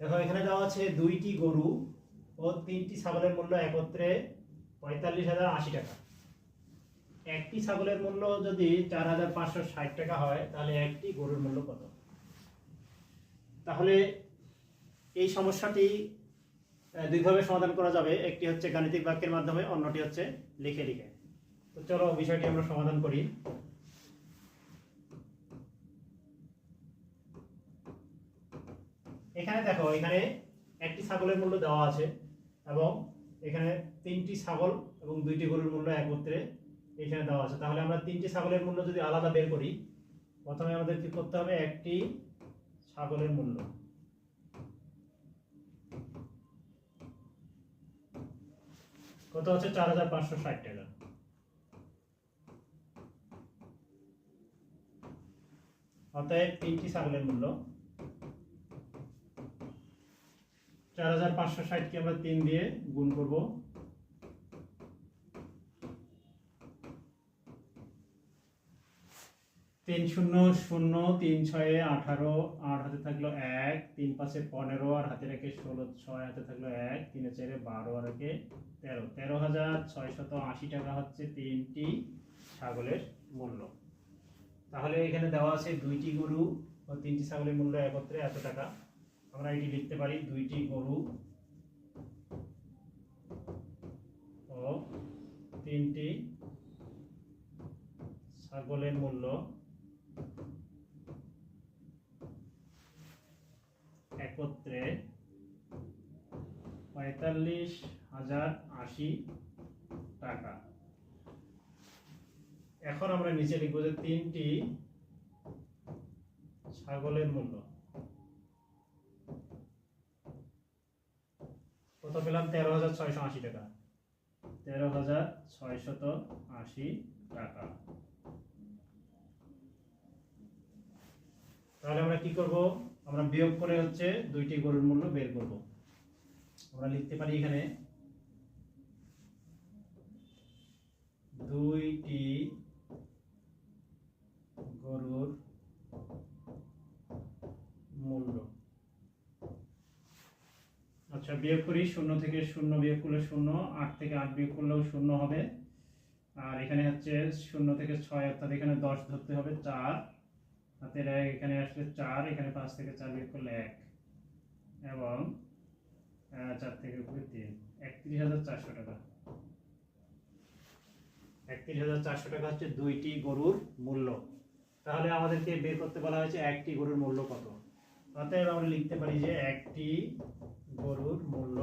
দেখো, এখানে দেওয়া আছে দুইটি গরু ও তিনটি ছাগলের মূল্য একত্রে পঁয়তাল্লিশ হাজার আশি টাকা। একটি ছাগলের মূল্য যদি চার হাজার পাঁচশো ষাট টাকা হয়, তাহলে একটি গরুর মূল্য কত? তাহলে এই সমস্যাটি দুইভাবে সমাধান করা যাবে। একটি হচ্ছে গাণিতিক বাক্যের মাধ্যমে, অন্যটি হচ্ছে লিখে লিখে। তো চলো, বিষয়টি আমরা সমাধান করি। এখানে একটি ছাগলের মূল্য দেওয়া আছে এবং এখানে তিনটি ছাগল এবং দুইটি গরুর মূল্য একত্রে এখানে দেওয়া আছে। তাহলে আমরা তিনটি ছাগলের মূল্য যদি আলাদা বের করি, প্রথমে আমাদের কি করতে হবে? একটি ছাগলের মূল্য। কত হচ্ছে চার হাজার পাঁচশো ষাট টাকা। অতএব তিনটি ছাগলের মূল্য চার হাজার পাঁচশো ষাটকে আমরা তিন দিয়ে গুণ করব। তিন শূন্য শূন্য, তিন ছয়ে আঠারো আর হাতে থাকল এক, তিন পাঁচে পনেরো, আর হাতে রেখে ষোলো, ছয় হাতে থাকল এক, তিনে চারে বারো, আর একে তেরো। তেরো হাজার ছয়শত আশি টাকা হচ্ছে তিনটি ছাগলের মূল্য। তাহলে এখানে দেওয়া আছে দুইটি গরু ও তিনটি ছাগলের মূল্য একত্রে এত টাকা। আমরা এটি লিখতে পারি দুইটি গরু ও তিনটি ছাগলের মূল্য একত্রে পঁয়তাল্লিশ হাজার আশি টাকা। এখন আমরা নিচে লিখব যে তিনটি ছাগলের মূল্য। কত পেলাম? তেরো হাজার ছয়শো আশি টাকা। তেরো হাজার ছয়শত আশি টাকা। তাহলে আমরা কি করব? আমরা বিয়োগ করে হচ্ছে দুইটি গরুর মূল্য বের করব। আমরা লিখতে পারি এখানে আচ্ছা বিয়োগ করি, শূন্য থেকে শূন্য বিয়োগ করলে শূন্য, আট থেকে আট বিয়োগ করলেও শূন্য হবে। আর এখানে হচ্ছে শূন্য থেকে ছয়, অর্থাৎ এখানে দশ ধরতে হবে, চার। হাতের এখানে আসলে চার, এখানে পাঁচ থেকে চার বিয়োগ করলে এক। এবং চার থেকে উপরে তিন। একত্রিশ হাজার চারশো টাকা। একত্রিশ হাজার চারশো টাকা হচ্ছে দুইটি গরুর মূল্য। তাহলে আমাদেরকে বের করতে বলা হয়েছে একটি গরুর মূল্য কত? অতএব আমরা লিখতে পারি যে একটি গরুর মূল্য,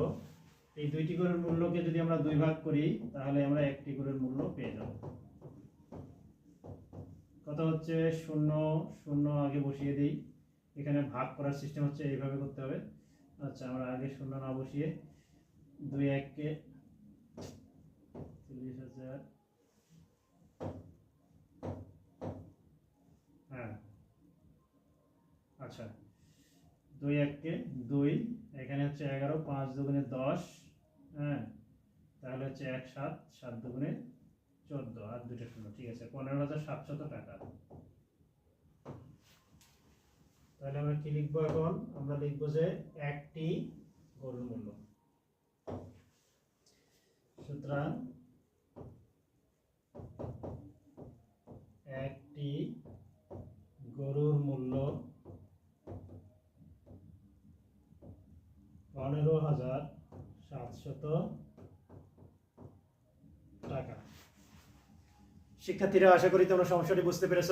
এই দুইটি গরুর মূল্যকে যদি আমরা দুই ভাগ করি, তাহলে আমরা একটি গরুর মূল্য পেয়ে যাব। কত হচ্ছে? শূন্য শূন্য আগে বসিয়ে দিই। এখানে ভাগ করার সিস্টেম হচ্ছে এইভাবে করতে হবে। আচ্ছা আমরা আগে শূন্য না বসিয়ে দুই এককে চল্লিশ হাজার। হ্যাঁ। আচ্ছা। দুই এককে দুই, এখানে হচ্ছে এগারো, পাঁচ দুগুণে দশ হ্যাঁ? তাহলে হচ্ছে এক, সাত সাত দুগুণে চোদ্দ, আর দুটো শূন্য, ঠিক আছে, পনেরো হাজার সাতশত টাকা। তাহলে আমরা কি লিখব এখন? আমরা লিখব যে একটি গরুর মূল্য সুতরাং একটি গরুর মূল্য পনেরো হাজার সাতশত টাকা। শিক্ষার্থীরা আশা করি তোমরা সমস্যাটি বুঝতে পেরেছ।